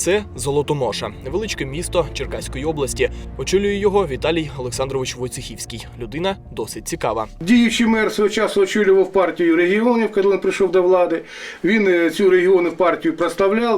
Це Золотоноша, невеличке місто Черкаської області. Очолює його Віталій Олександрович Войцехівський. Людина досить цікава. Діючий мер свого часу очолював партію регіонів, коли він прийшов до влади. Він е, цю регіонну партію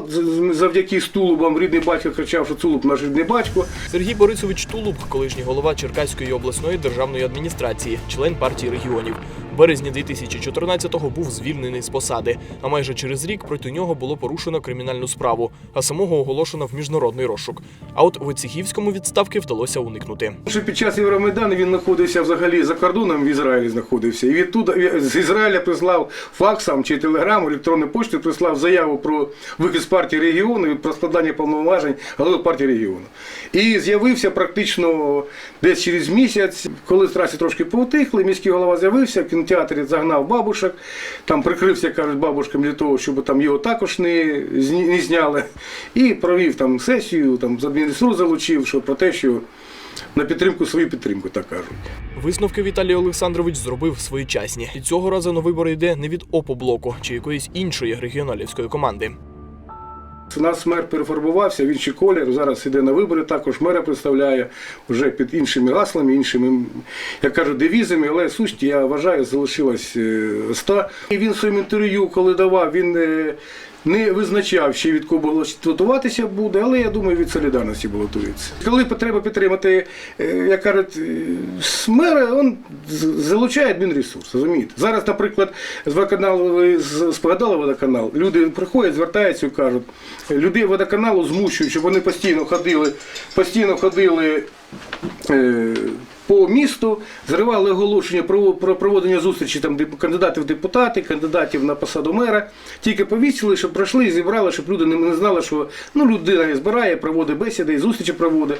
з- завдяки стулубам. Рідний батько кричав, що Цулуб наш рідний батько. Сергій Борисович Тулуб, колишній голова Черкаської обласної державної адміністрації, член партії регіонів. В березні 2014-го був звільнений з посади. А майже через рік проти нього було порушено кримінальну справу, а самого оголошено в міжнародний розшук. А от Войцехівському відставки вдалося уникнути. Що під час Євромайдану він знаходився взагалі за кордоном в Ізраїлі знаходився. І відтуда з Ізраїля прислав факсом чи телеграму, електронною поштою прислав заяву про вихід з партії регіону і про складання повноважень голови партії регіону. І з'явився практично десь через місяць, коли страсті трошки поутихли, міський голова з'явився, в кінотеатрі загнав бабушек, там прикрився, кажуть, бабушкам для того, щоб там його також не зняли. І провів там сесію, там з адміністру залучив, що про те, що на підтримку свою підтримку, так кажуть. Висновки Віталій Олександрович зробив своєчасні. І цього разу на вибори йде не від ОПО-блоку чи якоїсь іншої регіоналівської команди. У нас мер перефарбувався, він ще колір, зараз іде на вибори, також мера представляє вже під іншими гаслами, іншими, як кажуть, девізами, але суть, я вважаю, залишилась е, ста. І він в своєму інтерв'ю, коли давав, він е, не визначав, ще від кого балотуватися буде, але я думаю, від солідарності балотується. Коли потреба підтримати, е, як кажуть, е, мера, він залучає адмінресурс, розумієте? Зараз, наприклад, з водоканалу, ви спогадали водоканал, люди приходять, звертаються і кажуть, людей водоканалу змушують, щоб вони постійно ходили, постійно ходили. По місту зривали оголошення про про проводення зустрічі там кандидатів в депутати, кандидатів на посаду мера. Тільки повісили, щоб пройшли і зібрали, щоб люди не знали, що ну людина збирає, проводить бесіди, і зустрічі проводить.